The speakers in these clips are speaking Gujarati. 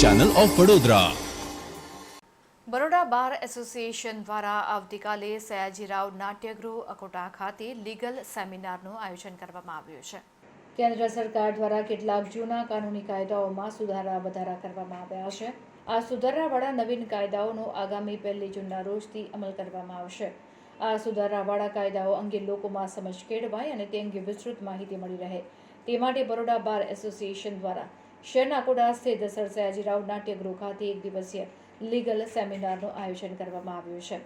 Channel of Vadodara Baroda bar association દ્વારા આવતીકાલે સયાજીરાવ નાટ્યગૃહ અકોટા ખાતે લીગલ સેમિનારનું આયોજન કરવામાં આવ્યું છે. કેન્દ્ર સરકાર દ્વારા કેટલાક જૂના કાનૂની કાયદાઓમાં સુધારા વધારા કરવામાં આવ્યા છે. આ સુધારાવાળા નવીન કાયદાઓનો આગામી પહેલી જૂનના રોજથી અમલ કરવામાં આવશે. આ સુધારાવાળા કાયદાઓ અંગે લોકોમાં સમજ કેળવાય અને તે અંગે વિસ્તૃત માહિતી મળી રહે. તે માટે બરોડા બાર એસોસિએશન દ્વારા શહેરના કોડા સ્થિત સર સયાજીરાવ નાટ્યગૃહ ખાતે એક દિવસીય લીગલ સેમિનારનું આયોજન કરવામાં આવ્યું છે,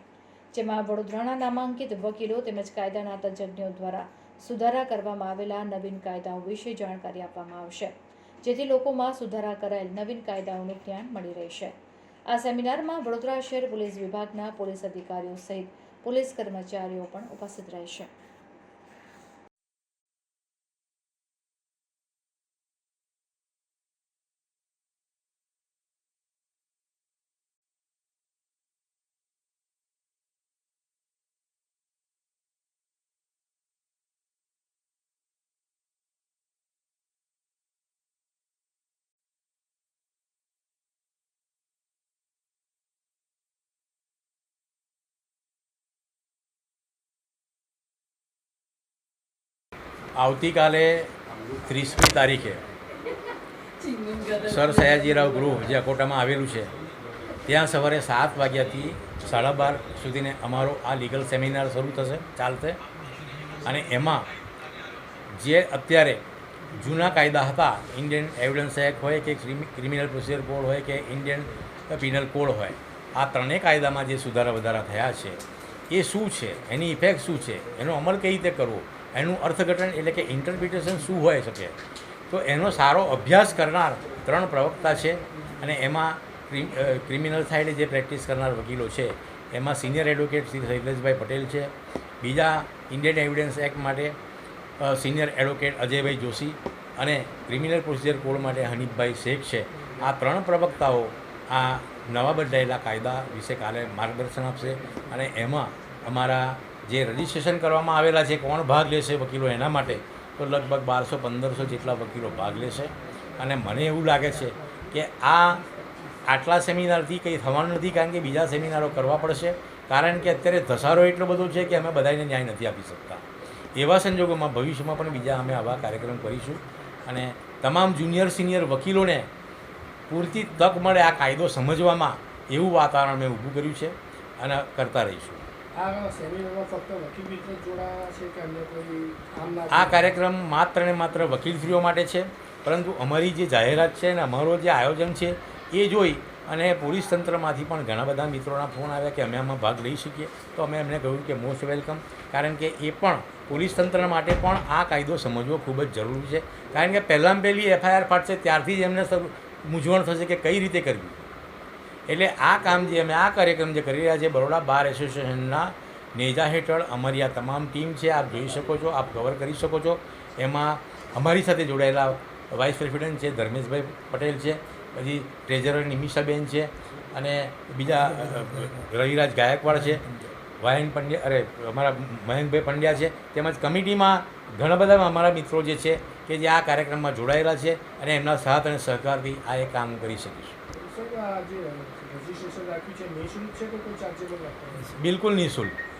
જેમાં વડોદરાના નામાંકિત વકીલો તેમજ કાયદાના તજજ્ઞો દ્વારા સુધારા કરવામાં આવેલા નવીન કાયદાઓ વિશે જાણકારી આપવામાં આવશે, જેથી લોકોમાં સુધારા કરાયેલ નવીન કાયદાઓનું જ્ઞાન મળી રહેશે. આ સેમિનારમાં વડોદરા શહેર પોલીસ વિભાગના પોલીસ અધિકારીઓ સહિત પોલીસ કર્મચારીઓ પણ ઉપસ્થિત રહેશે. આવતીકાલે ત્રીસમી તારીખે સર સયાજીરાવ ગૃહ જે અકોટામાં આવેલું છે, ત્યાં સવારે સાત વાગ્યાથી સાડા બાર સુધીને અમારો આ લીગલ સેમિનાર શરૂ થશે, ચાલશે. અને એમાં જે અત્યારે જૂના કાયદા હતા ઇન્ડિયન એવિડન્સ એક્ટ હોય કે ક્રિમિનલ પ્રોસિજર કોડ હોય કે ઇન્ડિયન પિનલ કોડ હોય, આ ત્રણેય કાયદામાં જે સુધારા વધારા થયા છે, એ શું છે, એની ઇફેક્ટ શું છે, એનો અમલ કઈ રીતે કરવો એનું અર્થઘટન એટલે કે ઇન્ટરપ્રિટેશન શું હોઈ શકે? તો એનો સારો અભ્યાસ કરનાર ત્રણ પ્રવક્તા છે અને એમાં ક્રિમિનલ સાઇડે જે પ્રેક્ટિસ કરનાર વકીલો છે, એમાં સિનિયર એડવોકેટ શ્રી શૈલેષભાઈ પટેલ છે, બીજા ઇન્ડિયન એવિડન્સ એક્ટ માટે સિનિયર એડવોકેટ અજયભાઈ જોશી અને ક્રિમિનલ પ્રોસિજર કોડ માટે હનીફભાઈ શેખ છે. આ ત્રણ પ્રવક્તાઓ આ નવા બદલાયેલા કાયદા વિશે કાલે માર્ગદર્શન આપશે અને એમાં અમારા જે રજિસ્ટ્રેશન કરવામાં આવેલા છે, કોણ ભાગ લેશે વકીલો એના માટે? તો લગભગ બારસો, પંદરસો જેટલા વકીલો ભાગ લેશે. અને મને એવું લાગે છે કે આ આટલા સેમિનારથી કંઈ થવાનું નથી, કારણ કે બીજા સેમિનારો કરવા પડશે. કારણ કે અત્યારે ધસારો એટલો બધો છે કે અમે બધાને ન્યાય નથી આપી શકતા. એવા સંજોગોમાં ભવિષ્યમાં પણ બીજા અમે આવા કાર્યક્રમ કરીશું. અને તમામ જુનિયર, સિનિયર વકીલોને પૂરતી તક મળે આ કાયદો સમજવામાં એવું વાતાવરણ મેં ઊભું કર્યું છે અને કરતા રહીશું. આ કાર્યક્રમ માત્ર ને માત્ર વકીલશ્રીઓ માટે છે, પરંતુ અમારી જે જાહેરાત છે અને અમારો જે આયોજન છે, એ જોઈ અને પોલીસ તંત્રમાંથી પણ ઘણા બધા મિત્રોના ફોન આવ્યા કે અમે આમાં ભાગ લઈ શકીએ. તો અમે એમને કહ્યું કે મોસ્ટ વેલકમ, કારણ કે એ પણ પોલીસ તંત્ર માટે પણ આ કાયદો સમજવો ખૂબ જ જરૂરી છે. કારણ કે પહેલાં પહેલી એફઆઈઆર ફાટશે, ત્યારથી જ એમને મૂંઝવણ થશે કે કઈ રીતે કરવી. એટલે આ કામ જે અમે આ કાર્યક્રમ જે કરી રહ્યા છીએ, બરોડા બાર એસોસિએશનના નેજા હેઠળ અમારી આ તમામ ટીમ છે, આપ જોઈ શકો છો, આપ કવર કરી શકો છો. એમાં અમારી સાથે જોડાયેલા વાઇસ પ્રેસિડેન્ટ છે, ધર્મેશભાઈ પટેલ છે, પછી ટ્રેઝરર નિમિષાબેન છે, અને બીજા રવિરાજ ગાયકવાડ છે, વાયન પંડ્યા, અરે, અમારા મયંકભાઈ પંડ્યા છે, તેમજ કમિટીમાં ઘણા બધા અમારા મિત્રો જે છે, કે જે આ કાર્યક્રમમાં જોડાયેલા છે, અને એમના સાથ અને સહકારથી આ એ કામ કરી શકીશું. બિલકુલ નિઃશુલ્ક.